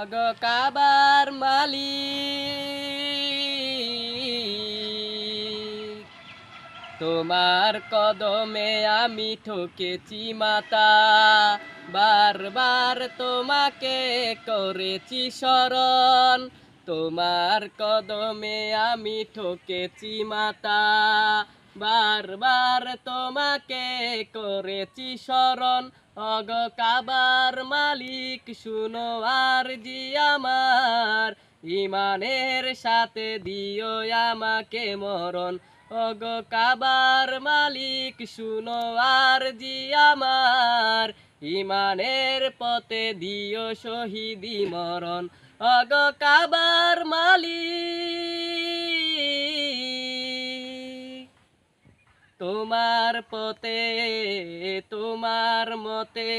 অগ কাবার মালি তোমার কদমে আমি ঠকেছি মাতা, বারবার তোমাকে করেছি শরণ। তোমার কদমে আমি ঠকেছি মাতা বারবার তোমাকে করেছি স্মরণ। অগ কাবার মালিক, শুনো আর জি আমার। ইমানের সাথে দিও আমাকে মরণ। অগ কাবার মালিক, শুনো আর জি আমার। ইমানের পথে দিও শহীদি মরণ। অগ কাবার মালিক তোমার পথে, তোমার মতে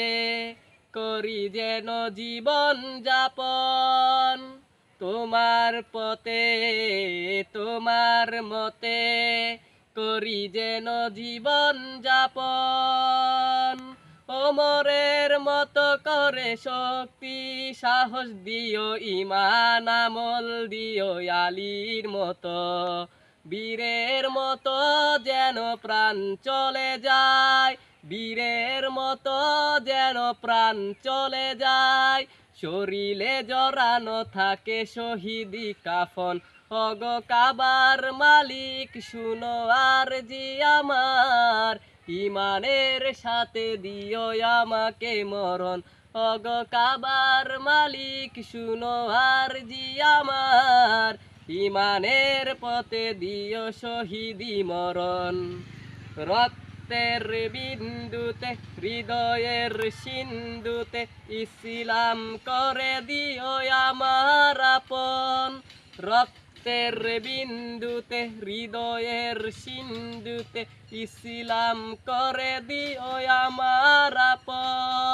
করি যেন জীবন যাপন। তোমার পথে, তোমার মতে করি যেন জীবন যাপন। ওমরের মতো করে শক্তি, সাহস দিও, ইমান আমল দিও, আলীর মতো বীরের মতো যেন প্রাণ চলে যায়, বীরের মতো যেন প্রাণ চলে যায়। শরীরে জড়ানো থাকে শহীদি কাফন। অগ কাবার মালিক, শুনো আর জি আমার। ইমানের সাথে দিও আমাকে মরণ। অগ কাবার মালিক, শুনো আর জি আমার। ইমানের পথে দিও শহীদি মরণ। রক্তের বিন্দুতে, হৃদয়ের সিন্ধুতে ইসলাম করে দিও আমার আপন। রক্তের বিন্দুতে, হৃদয়ের সিন্ধুতে ইসলাম করে দিও আমার আপন।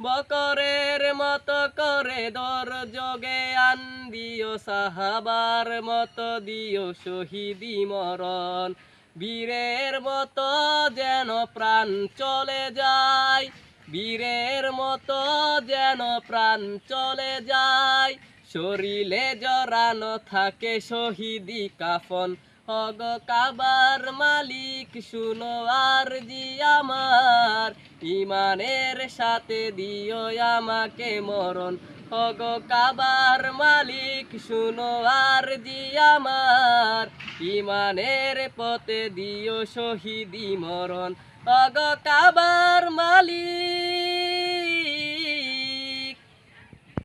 বকরের মতো করে দর যোগে আন দিও সাহাবার মতো দিও শহীদি মরণ। বীরের মতো যেন প্রাণ চলে যায়, বীরের মতো যেন প্রাণ চলে যায়। শরীরে জড়ানো থাকে শহীদি কাফন অগ কাবার মালিক, শুনো আর জি আমার। ইমানের সাথে দিও আমাকে মরণ। অগ কাবার মালিক, শুনো আর জি আমার। ইমানের পথে দিও শহীদি মরণ। অগ কাবার মালিক